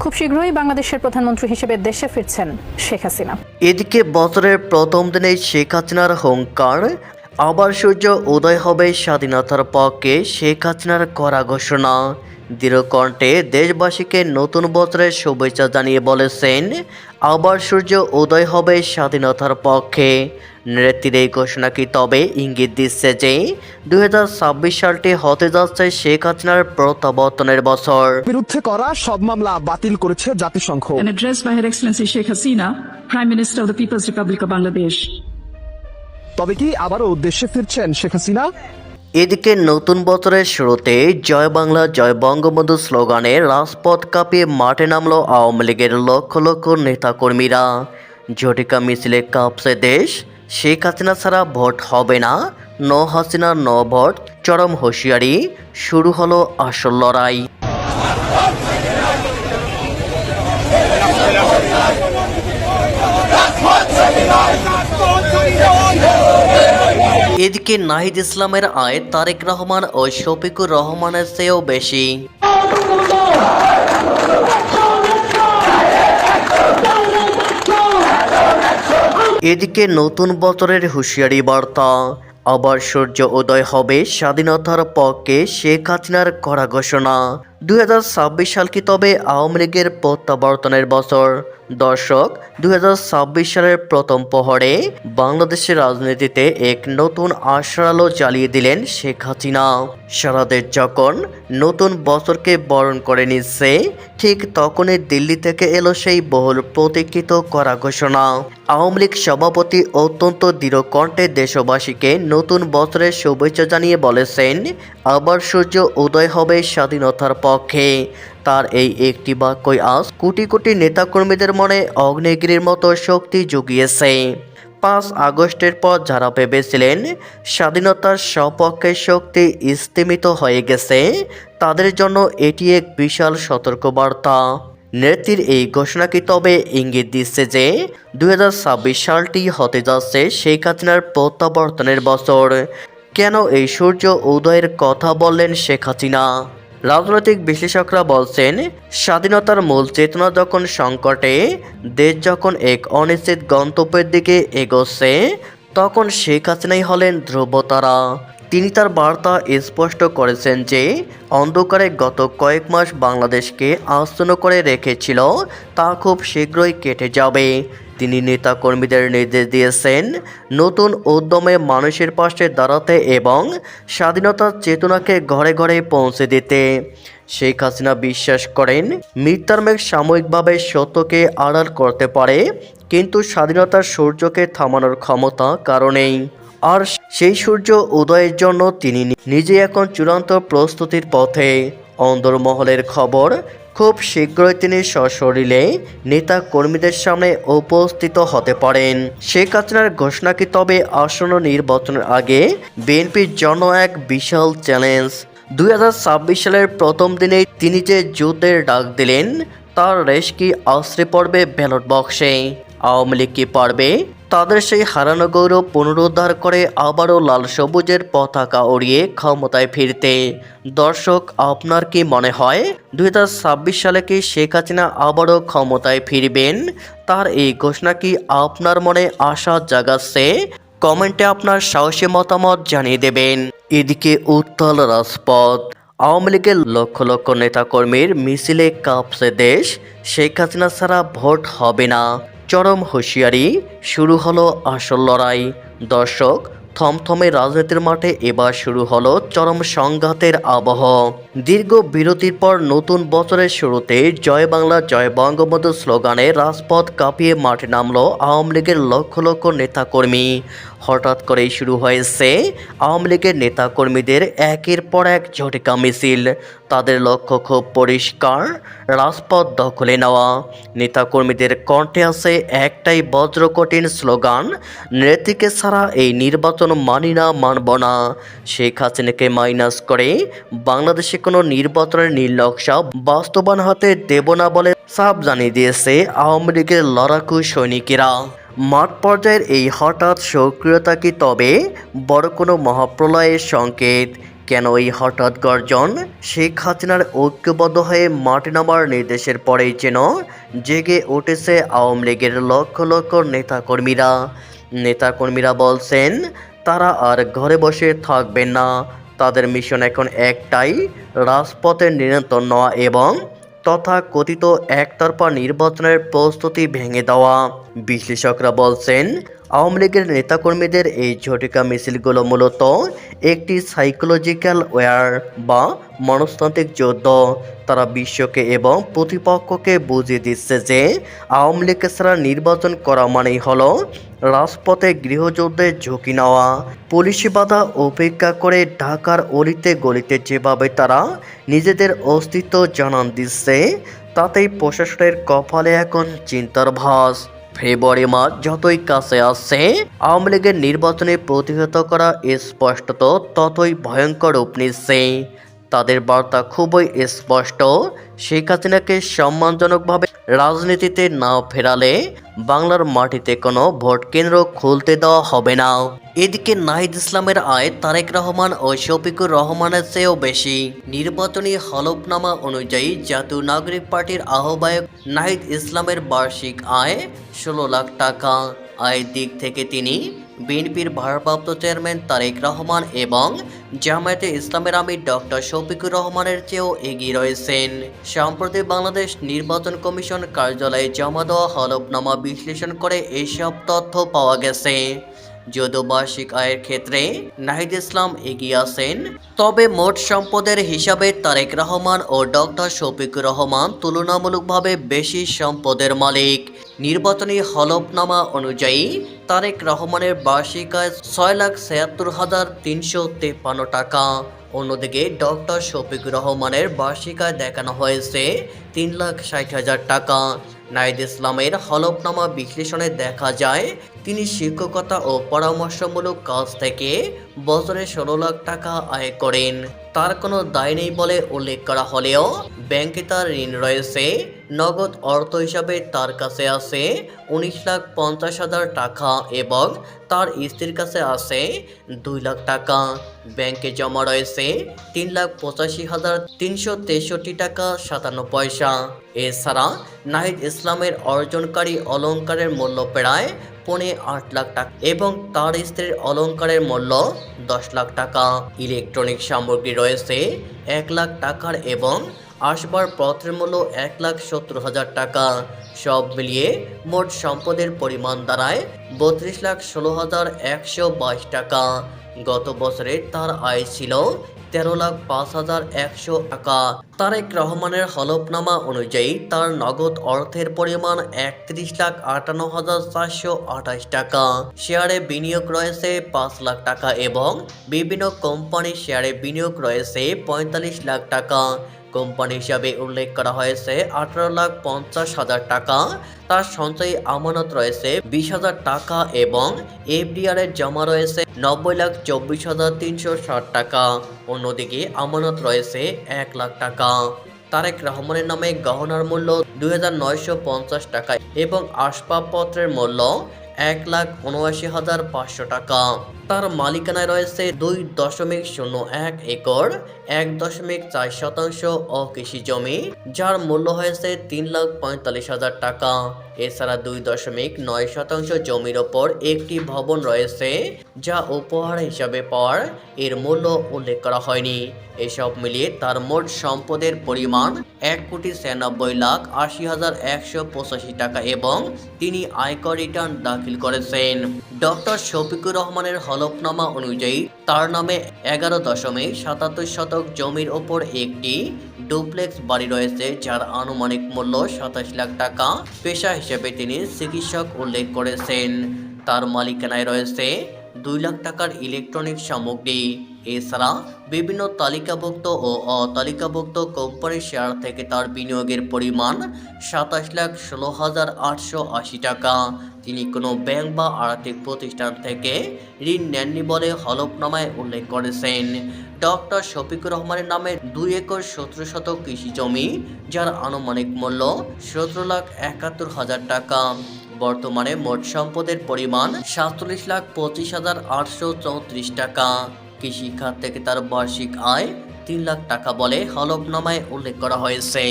খুব শীঘ্রই বাংলাদেশের প্রধানমন্ত্রী হিসেবে দেশে ফিরছেন শেখ হাসিনা। এদিকে বছরের প্রথম দিনে শেখ হাসিনার হংকার আবার সূর্য উদয় হবে স্বাধীনতার পক্ষে শেখ হাসিনার করা ঘোষণা। দৃঢ়কণ্ঠে দেশবাসীকে নতুন বছরের শুভেচ্ছা জানিয়ে বলেছেন আবার সূর্য উদয় হবে স্বাধীনতার পক্ষে। নেত্রীর এই ঘোষণা কি তবে ইঙ্গিত দিচ্ছে যে দুই সালটি হতে যাচ্ছে শেখ হাসিনার প্রত্যাবর্তনের বছর। বিরুদ্ধে করা সব মামলা বাতিল করেছে জাতিসংঘ। Excellency Sheikh Hasina, Prime Minister of the People's Republic of তবে কি আবারও দেশে ফিরছেন শেখ হাসিনা? এদিকে নতুন বছরের শুরুতে জয় বাংলা, জয় বঙ্গবন্ধু স্লোগানে রাজপথ কাঁপিয়ে মাঠে নামল আওয়ামী লীগের লক্ষ লক্ষ নেতাকর্মীরা। ঝটিকা মিছিলে কাঁপছে দেশ, শেখ হাসিনা ছাড়া ভোট হবে না, ন হাসিনা ন ভোট, চরম হুঁশিয়ারি, শুরু হলো আসল লড়াই। এদিকে নাহিদ ইসলামের আয় তারেক রহমান ও শফিকুর রহমানের চেয়েও বেশি। এদিকে নতুন বছরের হুঁশিয়ারি বার্তা। আবার সূর্য উদয় হবে স্বাধীনতার পক্ষে শেখ হাসিনার করা ঘোষণা। দু হাজার ছাব্বিশ সাল কি তবে আওয়ামী লীগের প্রত্যাবর্তনের বছর? দর্শক দু হাজার ছাব্বিশ সালের প্রথম প্রহরে বাংলাদেশের রাজনীতিতে এক নতুন আশার আলো জ্বালিয়ে দিলেন শেখ হাসিনা। সারা দেশ যখন নতুন বছরকে বরণ করে নিচ্ছে, ঠিক তখনই দিল্লি থেকে এলো সেই বহুল প্রতীক্ষিত করা ঘোষণা। আওয়ামী লীগ সভাপতি অত্যন্ত দৃঢ় কণ্ঠে দেশবাসীকে নতুন বছরের শুভেচ্ছা জানিয়ে বলেছেন আবার সূর্য উদয় হবে স্বাধীনতার পক্ষে। তার এই একটি বাক্যই আজ কোটি কোটি নেতাকর্মীদের মনে অগ্নিগিরির মতো শক্তি জুগিয়েছে। পাঁচ আগস্টের পর যারা ভেবেছিলেন স্বাধীনতার সপক্ষে শক্তি স্তিমিত হয়ে গেছে, তাদের জন্য এটি এক বিশাল সতর্কবার্তা। নেত্রীর এই ঘোষণা কি তবে ইঙ্গিত দিচ্ছে যে দু হাজার ছাব্বিশ সালটি হতে যাচ্ছে শেখ হাসিনার প্রত্যাবর্তনের বছর। কেন এই সূর্য উদয়ের কথা বললেন শেখ হাসিনা? রাজনৈতিক বিশ্লেষকরা বলছেন, স্বাধীনতার মূল চেতনা যখন সংকটে, দেশ যখন এক অনিশ্চিত গন্তব্যের দিকে এগোচ্ছে, তখন শেখ হাসিনাই হলেন ধ্রুবতারা। তিনি তার বার্তা স্পষ্ট করেছেন যে, অন্ধকারে গত কয়েক মাস বাংলাদেশকে আস্তন্ন করে রেখেছিল, তা খুব শীঘ্রই কেটে যাবে। তিনি নেতাকর্মীদের নির্দেশ দিয়েছেন নতুন উদ্যমে মানুষের পাশে দাঁড়াতে এবং স্বাধীনতার চেতনাকে ঘরে ঘরে পৌঁছে দিতে। শেখ হাসিনা বিশ্বাস করেন মিথ্যার মেঘ সাময়িকভাবে সত্যকে আড়াল করতে পারে, কিন্তু স্বাধীনতার সূর্যকে থামানোর ক্ষমতা কারণেই। আর সেই সূর্য উদয়ের জন্য তিনি নিজে এখন চূড়ান্ত প্রস্তুতির পথে। অন্দরমহলের খবর খুব শীঘ্রই তিনি সশরীরে নেতা কর্মীদের সামনে উপস্থিত হতে পারেন। শেখ হাসিনার ঘোষণা কি তবে আসন্ন নির্বাচনের আগে বিএনপির জন্য এক বিশাল চ্যালেঞ্জ? দু হাজার ছাব্বিশ সালের প্রথম দিনেই তিনি যে যুদ্ধের ডাক দিলেন, তার রেশ কি আশ্রে পড়বে ব্যালট বক্সে? আওয়ামী লীগ কি পারবে? তাদের সেই হারানো গৌরব পুনরুদ্ধার করে আবারও লাল সবুজের পতাকা উড়িয়ে ক্ষমতায় ফিরতে। দর্শক, আপনার কি মনে হয়? দুই সালে কি শেখ হাসিনা আবারও ক্ষমতায় ফিরবেন? তার এই ঘোষণা কি আপনার মনে আশা জাগাচ্ছে? কমেন্টে আপনার সাহসী মতামত জানিয়ে দেবেন। এদিকে উত্তাল রাজপথ। আওয়ামী লীগের লক্ষ লক্ষ নেতাকর্মীর মিছিলে কাঁপছে দেশ। শেখ হাসিনা ছাড়া ভোট হবে না। চরম হুঁশিয়ারি। শুরু হলো আসল লড়াই। দর্শক, থমথমে রাজনীতির মাঠে এবার শুরু হলো চরম সংঘাতের আবহ। দীর্ঘ বিরতির পর নতুন বছরের শুরুতে জয় বাংলা, জয় বঙ্গবন্ধু স্লোগানে রাজপথ কাঁপিয়ে মাঠে নামলো আওয়ামী লীগের লক্ষ লক্ষ নেতাকর্মী। হঠাৎ করেই শুরু হয়েছে আওয়ামী লীগের নেতাকর্মীদের একের পর এক ঝটিকা মিছিল। তাদের লক্ষ্য খুব পরিষ্কার, রাজপথ দখলে নেওয়া। নেতাকর্মীদের কণ্ঠে আছে একটাই বজ্রকঠিন স্লোগান, নেত্রীকে ছাড়া এই নির্বাচন মানি না, মানব না। শেখ হাসিনাকে মাইনাস করে বাংলাদেশে কোনো নির্বাচনের নকশা বাস্তবায়ন হতে দেব না বলে সাফ জানিয়ে দিয়েছে আওয়ামী লীগের লড়াকু সৈনিকেরা। মাঠ পর্যায়ের এই হঠাৎ সক্রিয়তা কি তবে বড় কোনো মহাপ্রলয়ের সংকেত? কেন এই হঠাৎ গর্জন? শেখ হাসিনার ঐক্যবদ্ধ হয়ে মাটি নামার নির্দেশের পরেই যেন জেগে উঠেছে আওয়ামী লীগের লক্ষ লক্ষ নেতাকর্মীরা। নেতাকর্মীরা বলছেন, তারা আর ঘরে বসে থাকবেন না। তাদের মিশন এখন একটাই, রাজপথে নিয়ন্ত্রণ নেওয়া এবং তথা কথিত একতরফা নির্বাচনের প্রস্তুতি ভেঙে দেওয়া। বিশ্লেষকরা বলছেন আওয়ামী লীগের নেতাকর্মীদের এই ঝটিকা মিছিলগুলো মূলত একটি সাইকোলজিক্যাল ওয়্যার বা মনস্তান্ত্রিক যুদ্ধ। তারা বিশ্বকে এবং প্রতিপক্ষকে বুঝিয়ে দিচ্ছে যে আওয়ামী লীগ ছাড়া নির্বাচন করা মানেই হলো রাজপথে গৃহযুদ্ধের ঝুঁকি নেওয়া। পুলিশি বাধা উপেক্ষা করে ঢাকার অলিতে গলিতে যেভাবে তারা নিজেদের অস্তিত্ব জানান দিচ্ছে, তাতেই প্রশাসনের কপালে এখন চিন্তার ভাস ফেব্রুয়ারি মাস যতই কাছে আসছে আওয়ামী লীগের নির্বাচনে প্রতিহত করা স্পষ্টত ততই ভয়ঙ্কর রূপ নিচ্ছে। তাদের বার্তা খুবই স্পষ্ট। শেখ হাসিনাকে সম্মানজনকভাবে রাজনীতিতে না ফেরালে বাংলার মাটিতে কোনো ভোট কেন্দ্র খুলতে দেওয়া হবে না। এদিকে নাহিদ ইসলামের আয় তারেক রহমান ও শফিকুর রহমানের চেয়েও বেশি। নির্বাচনী হলফনামা অনুযায়ী জাতীয় নাগরিক পার্টির আহ্বায়ক নাহিদ ইসলামের বার্ষিক আয় ষোলো লাখ টাকা। আয়ের দিক থেকে তিনি বিএনপির ভারপ্রাপ্ত চেয়ারম্যান তারেক রহমান এবং জামায়াতে ইসলামের আমির ডক্টর শফিকুর রহমানের চেয়েও এগিয়ে রয়েছেন। সম্প্রতি বাংলাদেশ নির্বাচন কমিশন কার্যালয়ে জমা দেওয়া হলফনামা বিশ্লেষণ করে এইসব তথ্য পাওয়া গেছে। যদিও বার্ষিক আয়ের ক্ষেত্রে নাহিদ ইসলাম এগিয়ে আছেন তবে মোট সম্পদের হিসাবে তারেক রহমান ও ডক্টর শফিকুর রহমান তুলনামূলকভাবে বেশি সম্পদের মালিক। নির্বাচনী হলফনামা অনুযায়ী তারেক রহমানের বার্ষিক আয় ছয় লাখ ছিয়াত্তর হাজার তিনশো তেপ্পান্ন টাকা। অন্যদিকে ডক্টর শফিকুর রহমানের বার্ষিক আয় দেখানো হয়েছে তিন লাখ ষাট হাজার টাকা। নাইদ ইসলামের হলফনামা বিশ্লেষণে দেখা যায় তিনি শিক্ষকতা ও পরামর্শমূলক কাজ থেকে বছরে ষোলো লাখ টাকা আয় করেন। তার কোনো দায় নেই বলে উল্লেখ করা হলেও ব্যাংকে তার ঋণ রয়েছে, নগদ অর্থ হিসাবে তার কাছে আছে উনিশ লাখ পঞ্চাশ হাজার টাকা এবং তার স্ত্রীর কাছে আছে দুই লাখ টাকা। ব্যাংকে জমা রয়েছে তিন লাখ পঁচাশি হাজার তিনশো তেষট্টি টাকা সাতান্ন পয়সা। এছাড়া নাহিদ ইসলামের অর্জনকারী অলংকারের মূল্য প্রায় পৌনে আট লাখ টাকা এবং তার স্ত্রীর অলংকারের মূল্য দশ লাখ টাকা। ইলেকট্রনিক সামগ্রী রয়েছে এক লাখ টাকার এবং আসবার পত্রের মূল্য এক লাখ সত্তর হাজার টাকা। সব মিলিয়ে মোট সম্পদের পরিমাণ দাঁড়ায় বত্রিশ লাখ ষোলো হাজার একশো বাইশ টাকা। গত বছরে তার আয় ছিল তেরো লাখ পাঁচ হাজার একশো টাকা। তারেক রহমানের হলফনামা অনুযায়ী তার নগদ অর্থের পরিমাণ একত্রিশ লাখ আটান্ন হাজার চারশো আঠাশ টাকা। শেয়ারে বিনিয়োগ রয়েছে পাঁচ লাখ টাকা এবং বিভিন্ন কোম্পানির শেয়ারে বিনিয়োগ রয়েছে পঁয়তাল্লিশ লাখ টাকা। কোম্পানি হিসাবে উল্লেখ করা হয়েছে, আঠারো লাখ পঞ্চাশ হাজার টাকা। তার সঞ্চয়ী আমানত রয়েছে বিশ হাজার টাকা এবং এফডিআর এর জমা রয়েছে নব্বই লাখ চব্বিশ হাজার তিনশো ষাট টাকা। অন্যদিকে আমানত রয়েছে এক লাখ টাকা। তারেক রহমানের নামে গহনার মূল্য দুই হাজার নয়শো পঞ্চাশ টাকা এবং আসবাবপত্রের মূল্য এক লাখ উনআশি হাজার পাঁচশো টাকা। তার মালিকানায় রয়েছে দুই দশমিক শূন্য এক একর, এক দশমিক চার শতাংশ অকৃষি জমি, যার মূল্য হয়েছে তিন লাখ পঁয়তাল্লিশ হাজার টাকা। এছাড়া দুই দশমিক নয় শতাংশ জমির ওপর একটি ভবন রয়েছে, যা উপহার হিসাবে পাওয়ার এর মূল্য উল্লেখ করা হয়নি। এসব মিলিয়ে তার মোট সম্পদের পরিমাণ এক কোটি ছিয়ানব্বই লাখ আশি হাজার একশো পঁচাশি টাকা এবং তিনি আয়কর রিটার্ন দাখিল করেছেন। ডক্টর শফিকুর রহমানের হলফনামা অনুযায়ী তার নামে এগারো দশমিক সাতাত্তর শতক জমির ওপর একটি ডুপ্লেক্স বাড়ি রয়েছে, যার আনুমানিক মূল্য সাতাশ লাখ টাকা। পেশা হিসেবে তিনি চিকিৎসক উল্লেখ করেছেন। তার মালিকানায় রয়েছে দুই লাখ টাকার ইলেকট্রনিক সামগ্রী। এছাড়া বিভিন্ন তালিকাভুক্ত ও অতালিকাভুক্ত কোম্পানির শেয়ার থেকে তার বিনিয়োগের পরিমাণ সাতাশ লাখ ষোলো হাজার আটশো আশি টাকা। তিনি কোনো ব্যাংক বা আর্থিক প্রতিষ্ঠান থেকে ঋণ নেননি বলে হলফনামায় উল্লেখ করেছেন। ডক্টর শফিকুর রহমানের নামে দুই একর সতেরো শতক কৃষি জমি, যার আনুমানিক মূল্য সতেরো লাখ একাত্তর হাজার টাকা। বর্তমানে মোট সম্পদের পরিমাণ সাতচল্লিশ লাখ পঁচিশ হাজার আটশো চৌত্রিশ টাকা। কৃষি খাত থেকে তার বার্ষিক আয় তিন লাখ টাকা বলে হলফনামায় উল্লেখ করা হয়েছে।